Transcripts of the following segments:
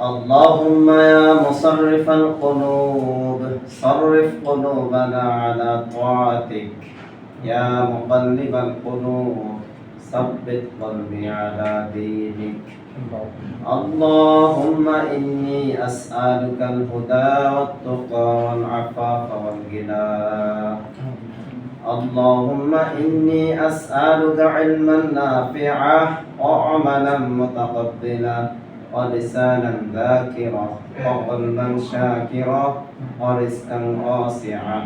اللهم يا مصرف القلوب صرف قلوبنا على طاعتك. يا مقلب القلوب ثبت قلبي على دينك. اللهم إني أسألك الهدى والتقى والعفاف والغنى. اللهم إني أسألك علما نافعا وعملا متقبلا. ولسانا ذاكرا وقلبا شاكرا ورزقا واسعا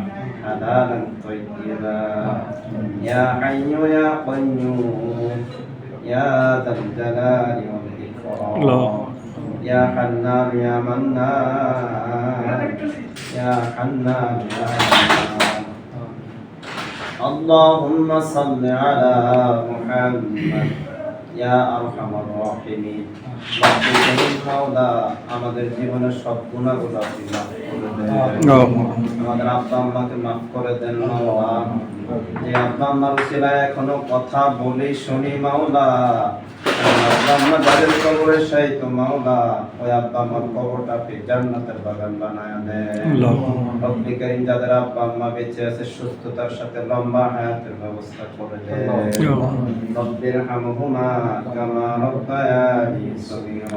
حلالا طيبا. يا حي يا قيوم يا ذا الجلال والإكرام. يا حنان يا منان يا حنان يا منان. اللهم صل على محمد. আমাদের জীবনের সব গুনাহগুলো আপনি আমাদের আব্বা আম্মাকে মাফ করে দেন। যে আব্বা আম্মার উসিলায় এখনও কথা বলি শুনি মাওলা। আব্বা আম্মা যাদের কবরে সেই তো মাওলা। ওই আব্বা আম্মার কবরটা জান্নাতের বাগান বানায় দেন রব্বি করিম যাদের আব্বা আম্মা বেঁচে আছে সুস্থতার সাথে লম্বা হায়াতের ব্যবস্থা করে দেন। রব্বির হামহুমা কামা রব্বায়ানি সগীরা।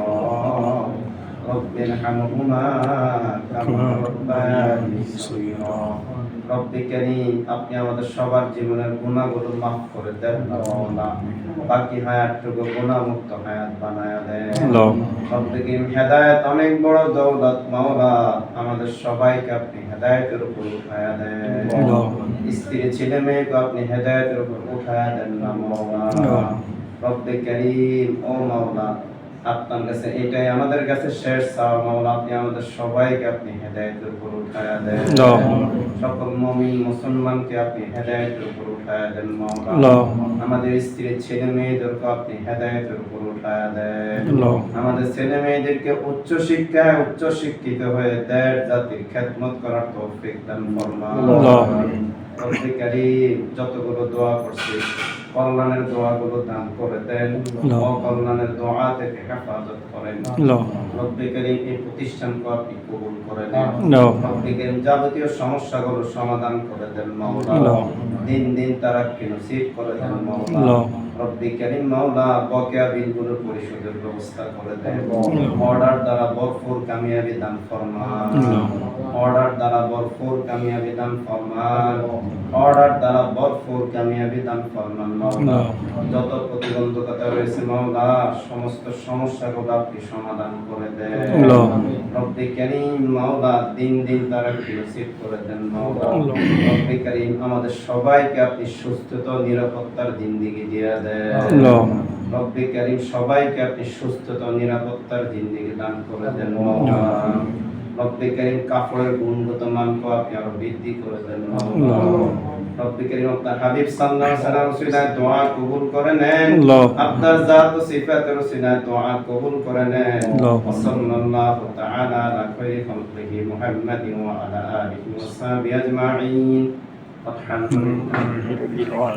হামহুমা কামা রব্বায়ানি সগীরা রব্বি করিম আপনি আমাদের সবার জীবনের গুণাগুলো মাফ করে দেন বাকি হায়াতটুকু গুণামুক্ত হায়াত বানায় দেন। রব্বি করিম হেদায়েত অনেক বড় দৌলত মাওলা আমাদের সবাইকে আপনি হেদায়েতের উপর উঠায়া দেন। স্ত্রী ছেলে মেয়েকে আপনি হেদায়েতের উপর উঠায়া দেন না মাওলা রব্বে করিম ও মাওলা আপনার কাছে এটাই আমাদের কাছে শেষ চাওয়া মাওলা আপনি আমাদের সবাইকে আপনি হেদায়েতের উপর উঠায়া দেন। সকল মুমিন মুসলমানকে আপনি হেদায়েতের উপর উঠায়া দেন মাওলা আমাদের স্ত্রী ছেলে মেয়েদেরকে আপনি হেদায়েতের উপর উঠায়া দেন। আমাদের ছেলে মেয়েদেরকে উচ্চ শিক্ষায় উচ্চ শিক্ষিত হয়ে দেশ জাতির খেদমত করার তৌফিক দান ফরমান রব্বে কারীম যতগুলো দোয়া করছি কল্যাণের দোয়াগুলো দান করে দেন। অকল্যাণের দোয়া থেকে হেফাজত করেন। রব্বে কারীম এই প্রতিষ্ঠানকে আপনি কবুল করে নেন। রব্বে কারীম যাবতীয় সমস্যাগুলো সমাধান করে দেন মাওলা দিন দিন তারা নসিব করে দেন মাওলা রব্বি করিম মাওলা বকেয়া বিলগুলো পরিশোধের ব্যবস্থা করে দেন অর্ডার দ্বারা ভরপুর কামিয়াবি দান ফরমান। অর্ডার দ্বারা ভরপুর কামিয়াবি দান ফরমান। অর্ডার দ্বারা ভরপুর কামিয়াবি দান ফরমান মাওলা। যত প্রতিবন্ধকতা রয়েছে মাওলা সমস্ত সমস্যাগুলো আপনি সমাধান করে দেন। রব্বি করিম মাওলা দিন দিন তারা নসিব করে দেন মাওলা। রব্বি করিম আমাদের সবাইকে আপনি সুস্থতা নিরাপত্তার দিন দিকে দিয়ে দেন। রব্বি করিম সবাইকে আপনি সুস্থতা নিরাপত্তার জিন্দিগি দান করে দেন রব্বি করিম কাপড়ের গুণগত মানকে আপনি আরও বৃদ্ধি করে দেন রব্বি করিম আপনার হাবিব সাল্লাল্লাহু আলাইহি ওয়াসাল্লাম দোয়া কবুল করে নেন আপনার জাত ও সিফাতের উসিলায় দোয়া কবুল করে নেন। সাল্লাল্লাহু তাআলা আলা খায়রি খালকিহি মুহাম্মাদিন ওয়া আলা আলিহি ওয়া সাহবিহি আজমাইন। আলহামদুলিল্লাহ